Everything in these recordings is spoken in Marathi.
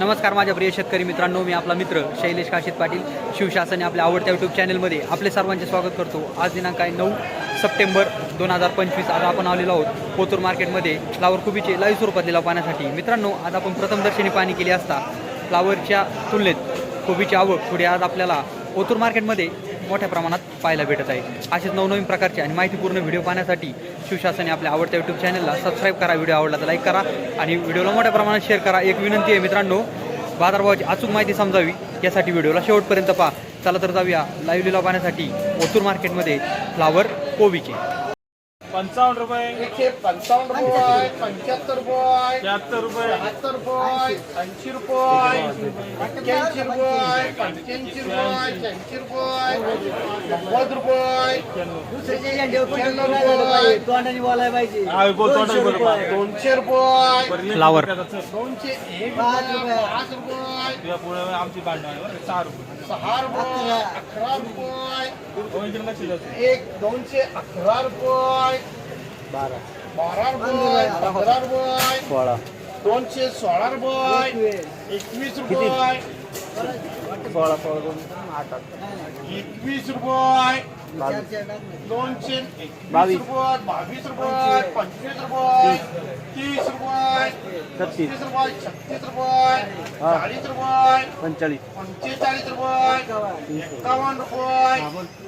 नमस्कार माझ्या प्रिय शेतकरी मित्रांनो मी आपला मित्र शैलेश काशीत पाटील शिवशासन आपल्या आवडत्या यूट्यूब चॅनलमध्ये आपले सर्वांचे स्वागत करतो. आज दिनांक आहे नऊ सप्टेंबर दोन हजार पंचवीस. आज आपण आलेलो आहोत पोतूर मार्केटमध्ये फ्लावर कोबीचे लाईव्ह स्वरूपात लिलाव पाहण्यासाठी. मित्रांनो आज आपण प्रथमदर्शनी पाहणी केली असता फ्लावरच्या तुलनेत कोबीची आवक थोडी आज आपल्याला ओतूर मार्केटमध्ये मोठ्या प्रमाणात पाहायला भेटत आहे. असेच नवनवीन प्रकारचे आणि माहितीपूर्ण व्हिडिओ पाहण्यासाठी शिवशासन या आपल्या आवडत्या यूट्यूब चॅनलला सबस्क्राईब करा व्हिडिओ आवडला तर लाईक करा आणि व्हिडिओला मोठ्या प्रमाणात शेअर करा. एक विनंती आहे मित्रांनो बाजारभावाची अचूक माहिती समजावी यासाठी व्हिडिओला शेवटपर्यंत पहा. चला तर जाऊया लाईव्ह लिलाव पाहण्यासाठी ओतूर मार्केटमध्ये फ्लावर कोबीचे. पंचावन्न रुपये. एकशे पंचावन्न रुपये. पंच्याहत्तर रुपये. शहात्तर रुपये. बहात्तर रुपये. ऐंशी रुपये. एक्क्याऐंशी रुपये. पंच्याऐंशी रुपये. शहाऐंशी रुपये. नव्वद रुपये. रुपये. हा. दोनशे रुपये. फ्लावर. दोनशे एक पाच रुपये. आमची आहे बरं, सहा रुपये. सहा रुपये. अकरा रुपये. एक दोनशे अकरा रुपये बारा. रुपये पंधरा रुपये दोनशे सोळा. रुपये एकवीस. रुपये एकवीस रुपये दोनशे एकवीस रुपये बावीस रुपये पंचवीस रुपये तीस. रुपये पस्तीस रुपये छत्तीस रुपये चाळीस रुपये पंचेचाळीस. रुपये एकावन्न रुपये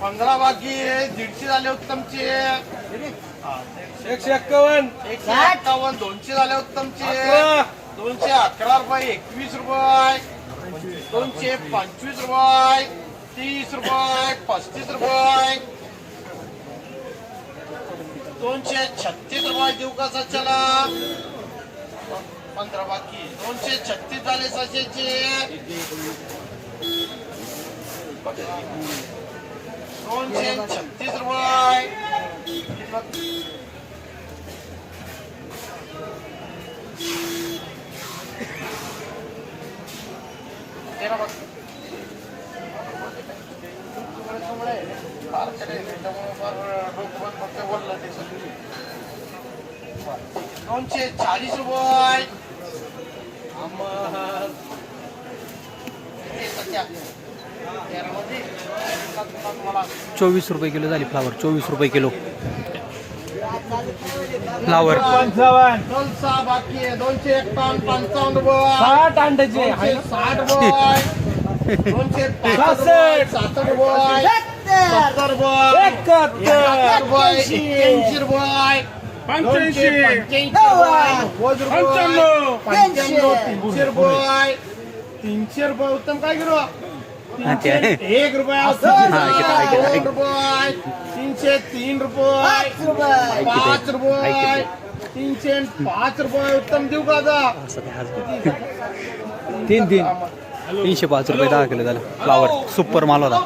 पंधरा बाकी दीडशे झाले उत्तमचे. एकशे एक्कावन्न. एकशे एक्कावन्न दोनशे झाले उत्तमचे. दोनशे अकरा रुपये एकवीस रुपये. दोनशे पंचवीस रुपये तीस रुपये पस्तीस रुपये. दोनशे छत्तीस रुपये देऊ का सच्याला पंधरा बाकी. दोनशे छत्तीस झाले सशेचे दोनशे छत्तीस रुपये. तेरा बाकी. दोनशे चाळीस रुपये आम्हा- किती सध्या? तेरामध्ये? मला चोवीस रुपये किलो झाली फ्लावर चोवीस रुपये किलो फ्लावर पंचावन्न दोन सहा बाकी आहे दोनशे एकावन्न पंचावन्न रुपये साठ अंड्याचे दोनशे साठ रुपये दोनशे पासष्ट रुपये सासष्ट रुपये सत्तर एकाहत्तर. रुपये एक्क्याऐंशी रुपये पंच्याऐंशी. पंच्याण्णव. पंच्याण्णव तीनशे. रुपये तीनशे रुपये उत्तम काय करू. एक रुपये दोन. रुपये. तीनशे तीन रुपये. पाच रुपये. तीनशे पाच रुपये उत्तम देऊ का आता? तीन तीन. तीनशे पाच रुपये दहा किलो झालं. फ्लावर सुपर माल होता.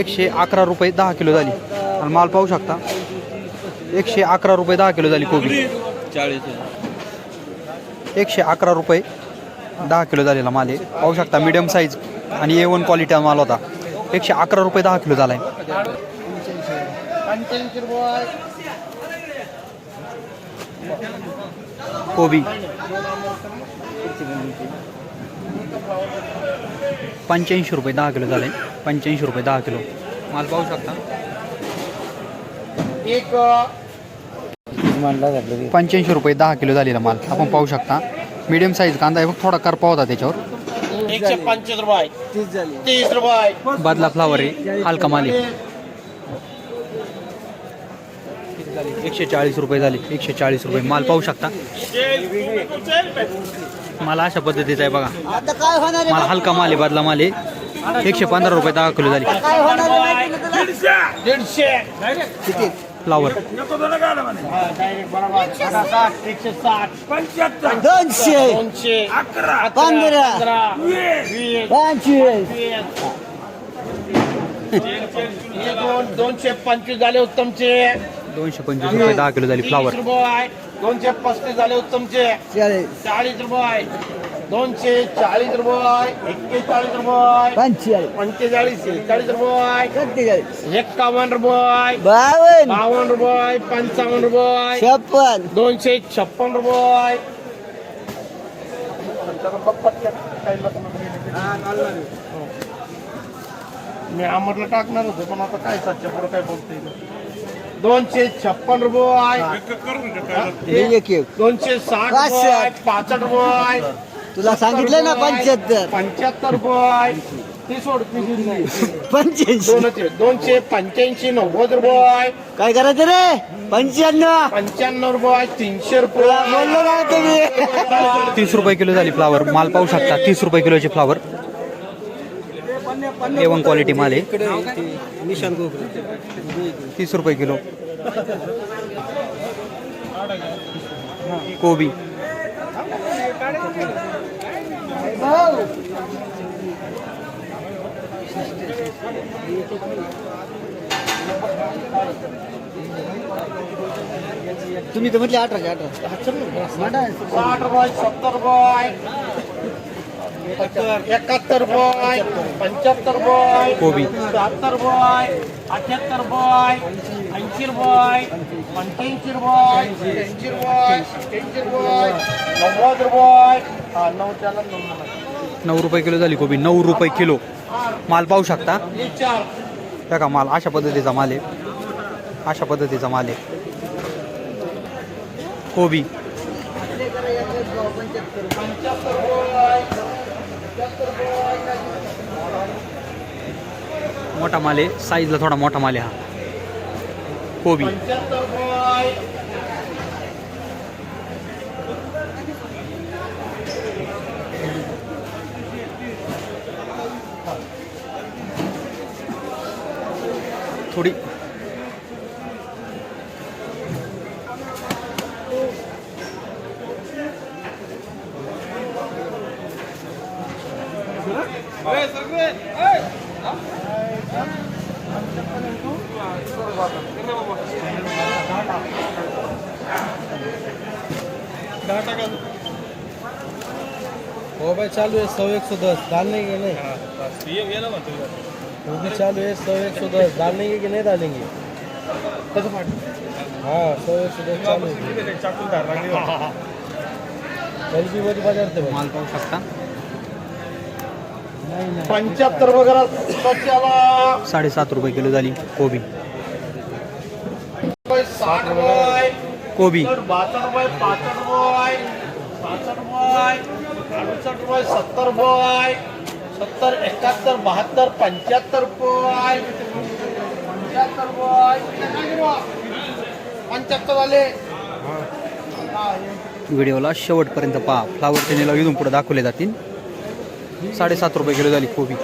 एकशे अकरा रुपये दहा किलो झाली. आणि माल पाहू शकता. एकशे अकरा रुपये दहा किलो झाली कोबी. एकशे अकरा रुपये दहा किलो झालेला माल आहे. पाहू शकता मिडियम साईज आणि ए वन क्वालिटी माल होता. एकशे अकरा रुपये दहा किलो झाला आहे कोबी. पंच्याऐंशी रुपये दहा किलो झाले. पंच्याऐंशी रुपये दहा किलो. माल पाहू शकता. एक पंच्याऐंशी रुपये दहा किलो झालेला माल. आपण पाहू शकता. मीडियम साईज कांदा आहे. थोडा करपा होता त्याच्यावर. एकशे पंचवीस रुपये. तीस रुपये. बदला फ्लावर आहे. हलका माल आहे. एकशे चाळीस रुपये झाले. एकशे चाळीस रुपये माल पाहू शकता. मला अशा पद्धतीचा आहे बघा. आता काय होणार आहे मला हलका माल आहे बदला माल आहे. एकशे पंधरा रुपये दहा किलो झाली फ्लावर एकशे साठ. पंच्याहत्तर. दोनशे. दोनशे. पंधरा. दोनशे पंचवीस झाले उत्तमचे. दोनशे पंचवीस रुपये दहा किलो झाली फ्लावर. रुपये दोनशे पस्तीस झाले उत्तमचे चाळीस. चाळीस रुपये दोनशे चाळीस रुपये एक्केचाळीस रुपये पंचेचाळीस. पंचेचाळीस चाळीस रुपये सत्तेचाळीस. एक्कावन्न रुपये बावन्न. बावन्न रुपये पंचावन्न रुपये छप्पन. दोनशे छप्पन रुपये मी अमरला टाकणार होतो पण आता काय सातशे पुढे काय बोलते दोनशे छप्पन रुपये. दोनशे साठ पासष्ट. रुपये पासष्ट रुपये. तुला सांगितलं ना पंच्याहत्तर. पंच्याहत्तर रुपये. ती सोड पंच्याऐंशी. दोनच आहे. दोनशे पंच्याऐंशी नव्वद रुपये. काय करायचं रे? पंच्याण्णव. पंच्याण्णव रुपये तीनशे रुपये. बोललो ना तुम्ही. तीस रुपये किलो झाली फ्लावर माल पाहू शकता तीस रुपये किलोचे फ्लावर एवन क्वालिटी माल आहे तीस रुपये किलो कोबी तुम्ही तर म्हटले अठराशे अठरा साठ रुपये सत्तर रुपये एकाहत्तर रुपये पंच्याहत्तर रुपये कोबी. शहात्तर रुपये अठ्याहत्तर रुपये ऐंशी रुपये पंच्याऐंशी रुपये ऐंशी रुपये एक्क्याऐंशी रुपये नव्वद रुपये हा नऊ रुपये किलो झाली कोबी. नऊ रुपये किलो. माल पाहू शकता? बघा माल अशा पद्धतीचा माल आहे. अशा पद्धतीचा माल आहे. कोबी. मोठा माल आहे. साईजला थोडा मोठा माल आहे हा. कोबी. थोडी हो भाई चालू है सौ एक सौ दस. डालने के नहीं? वो भी चालू है सौ एक सौ दस. डालने के कि नहीं डालेंगे? हाँ सौ एक सौ दस चालू है. एल बी मध्ये बाजारते भाई. माल पाहू शकता पंच्याहत्तर वगैरे साडेसात रुपये किलो झाली कोबी. साठ रुपये कोबी. बासष्ट रुपये पासष्ट रुपये पासष्ट रुपये अडुसष्ट रुपये सत्तर रुपये सत्तर एकाहत्तर बहात्तर पंच्याहत्तर रुपये पंच्याहत्तर रुपये पंच्याहत्तर आले. व्हिडिओला शेवटपर्यंत पहा. फ्लावर चॅनेलला इथून पुढे दाखवले जातील. साडेसात रुपये किलो झाली कोबी